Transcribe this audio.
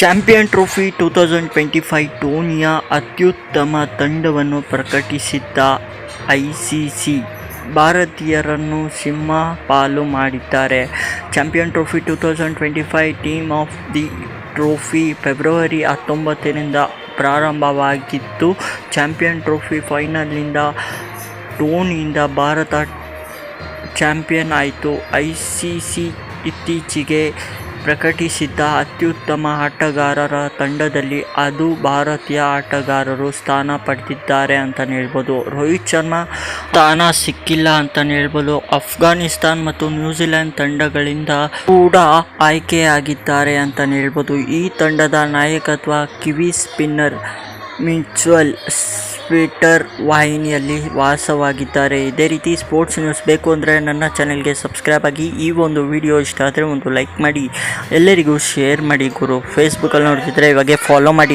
Champion trophy two thousand twenty five ಟೂರ್ನಿಯ ಅತ್ಯುತ್ತಮ ತಂಡವನ್ನು ಪ್ರಕಟಿಸಿದ್ದ ಐ ಸಿ ಸಿ ಭಾರತೀಯರನ್ನು ಸಿಂಹ ಪಾಲು ಮಾಡಿದ್ದಾರೆ. Champion trophy two thousand twenty five team of the trophy February ಹತ್ತೊಂಬತ್ತರಿಂದ ಪ್ರಾರಂಭವಾಗಿತ್ತು. ಚಾಂಪಿಯನ್ ಟ್ರೋಫಿ ಫೈನಲ್ನಿಂದ ಟೋನಿಯಿಂದ ಭಾರತ ಚಾಂಪಿಯನ್ ಆಯಿತು. ಐ ಸಿ ಸಿ ಇತ್ತೀಚೆಗೆ ಪ್ರಕಟಿಸಿದ್ದ ಅತ್ಯುತ್ತಮ ಆಟಗಾರರ ತಂಡದಲ್ಲಿ ಅದು ಭಾರತೀಯ ಆಟಗಾರರು ಸ್ಥಾನ ಪಡೆದಿದ್ದಾರೆ ಅಂತಲೇ ಹೇಳ್ಬೋದು. ರೋಹಿತ್ ಶರ್ಮಾ ಸ್ಥಾನ ಸಿಕ್ಕಿಲ್ಲ ಅಂತಲೇ ಹೇಳ್ಬೋದು. ಅಫ್ಘಾನಿಸ್ತಾನ್ ಮತ್ತು ನ್ಯೂಜಿಲೆಂಡ್ ತಂಡಗಳಿಂದ ಕೂಡ ಆಯ್ಕೆಯಾಗಿದ್ದಾರೆ ಅಂತ ಹೇಳ್ಬೋದು. ಈ ತಂಡದ ನಾಯಕತ್ವ ಕಿವಿ ಸ್ಪಿನ್ನರ್ ಮಿಚುವಲ್ ಸ್ಪೀಟರ್ ವಾಹಿನಿಯಲ್ಲಿ ವಾಸವಾಗಿದ್ದಾರೆ. ಇದೇ ರೀತಿ ಸ್ಪೋರ್ಟ್ಸ್ ನ್ಯೂಸ್ ಬೇಕು ಅಂದರೆ ನನ್ನ ಚಾನೆಲ್ಗೆ ಸಬ್ಸ್ಕ್ರೈಬ್ ಆಗಿ ಈ ಒಂದು ವಿಡಿಯೋ ಇಷ್ಟ ಆದರೆ ಒಂದು ಲೈಕ್ ಮಾಡಿ. ಎಲ್ಲರಿಗೂ ಶೇರ್ ಮಾಡಿ ಗುರು. ಫೇಸ್ಬುಕ್ಕಲ್ಲಿ ನೋಡ್ತಿದ್ರೆ ಇವಾಗೆ ಫಾಲೋ ಮಾಡಿ.